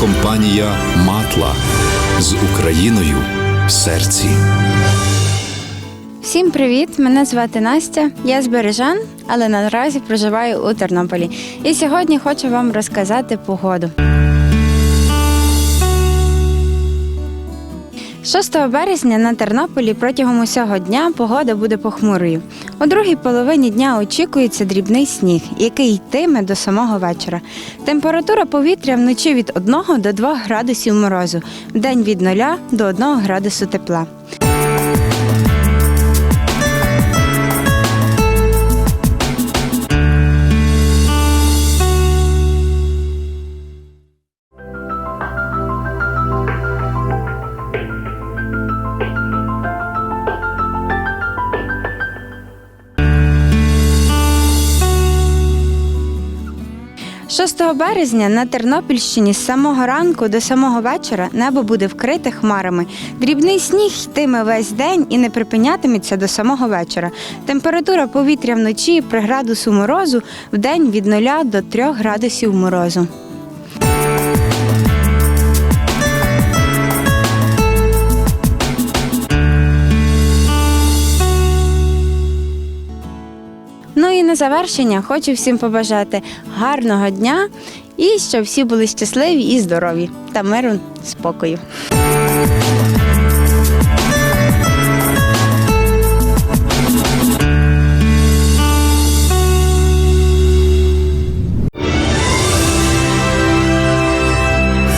компанія Матла з Україною в серці. Всім привіт! Мене звати Настя. Я з Бережан, але наразі проживаю у Тернополі. І сьогодні хочу вам розказати погоду. 6 березня на Тернополі протягом усього дня погода буде похмурою. У другій половині дня очікується дрібний сніг, який йтиме до самого вечора. Температура повітря вночі від 1 до 2 градусів морозу, вдень від 0 до 1 градусу тепла. 6 березня на Тернопільщині з самого ранку до самого вечора небо буде вкрите хмарами. Дрібний сніг йтиме весь день і не припинятиметься до самого вечора. Температура повітря вночі при градусу морозу в день від 0 до 3 градусів морозу. І на завершення хочу всім побажати гарного дня і щоб всі були щасливі і здорові та миру спокою.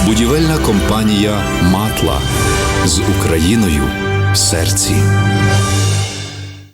Будівельна компанія Матла з Україною в серці.